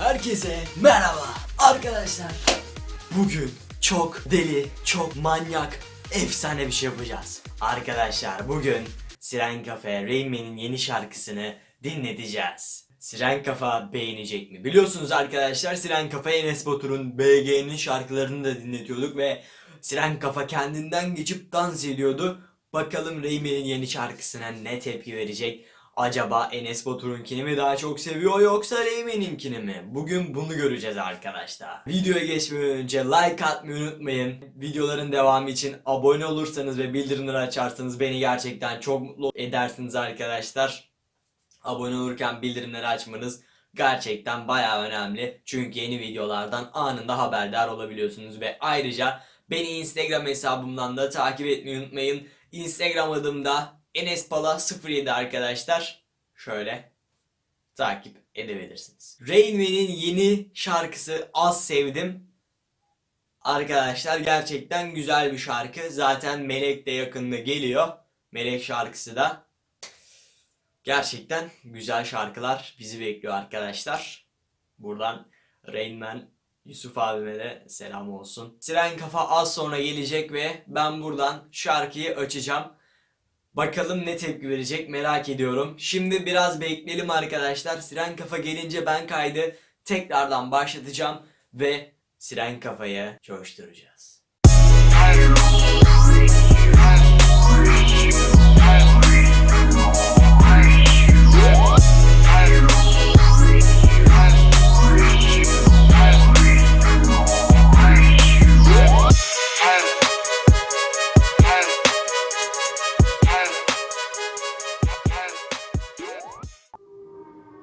Herkese merhaba arkadaşlar. Bugün çok deli, çok manyak, efsane bir şey yapacağız. Arkadaşlar bugün Siren Cafe Rainman'in yeni şarkısını dinleteceğiz. Siren Kafa beğenecek mi? Biliyorsunuz arkadaşlar Siren Kafa Enes Batur'un BG'nin şarkılarını da dinletiyorduk ve Siren Kafa kendinden geçip dans ediyordu. Bakalım Rainman'in yeni şarkısına ne tepki verecek? Acaba Enes Batur'unkini mi daha çok seviyor yoksa Reymen'inkini mi? Bugün bunu göreceğiz arkadaşlar. Videoya geçmeden önce like atmayı unutmayın. Videoların devamı için abone olursanız ve bildirimleri açarsanız beni gerçekten çok mutlu edersiniz arkadaşlar. Abone olurken bildirimleri açmanız gerçekten bayağı önemli. Çünkü yeni videolardan anında haberdar olabiliyorsunuz ve ayrıca beni Instagram hesabımdan da takip etmeyi unutmayın. Instagram adım da enespala07 arkadaşlar. Şöyle takip edebilirsiniz. Rain Man'in yeni şarkısı Az Sevdim. Arkadaşlar gerçekten güzel bir şarkı. Zaten Melek de yakında geliyor. Melek şarkısı da. Gerçekten güzel şarkılar bizi bekliyor arkadaşlar. Buradan Rain Man Yusuf abime de selam olsun. Siren Kafa az sonra gelecek ve ben buradan şarkıyı açacağım. Bakalım ne tepki verecek merak ediyorum. Şimdi biraz bekleyelim arkadaşlar. Siren Kafa gelince ben kaydı tekrardan başlatacağım ve Siren Kafa'yı coşturacağız.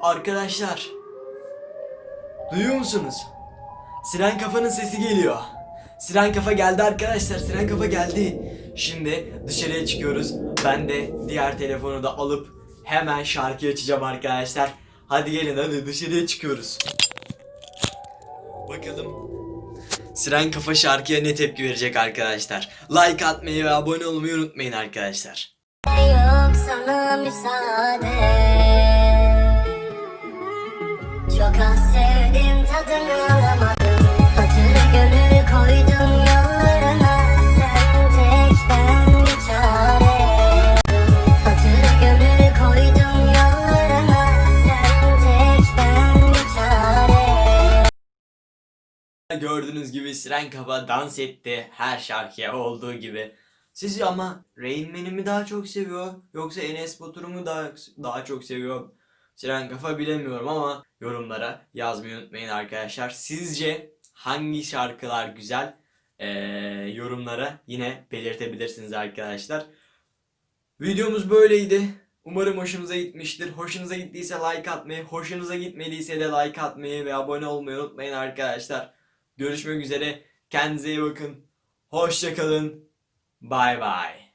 Arkadaşlar Duyuyor musunuz? Siren Kafa'nın sesi geliyor. Siren Kafa geldi arkadaşlar. Siren Kafa geldi. Şimdi dışarıya çıkıyoruz. Ben de diğer telefonu da alıp hemen şarkı açacağım arkadaşlar. Hadi gelin hadi dışarıya çıkıyoruz. Bakalım Siren Kafa şarkıya ne tepki verecek arkadaşlar. Like atmayı ve abone olmayı unutmayın arkadaşlar. Yok sana müsaade Gördüğünüz gibi Siren Kafa dans etti her şarkıya olduğu gibi. Siz ama Rain Man'i mi daha çok seviyor yoksa Enes Batur'u mu daha, daha çok seviyor? Siren Kafa bilemiyorum ama yorumlara yazmayı unutmayın arkadaşlar. Sizce hangi şarkılar güzel? Ee, yorumlara yine belirtebilirsiniz arkadaşlar. Videomuz böyleydi. Umarım hoşunuza gitmiştir. Hoşunuza gittiyse like atmayı, hoşunuza gitmediyse de like atmayı ve abone olmayı unutmayın arkadaşlar. Görüşmek üzere. Kendinize iyi bakın. Hoşçakalın. Bay bay.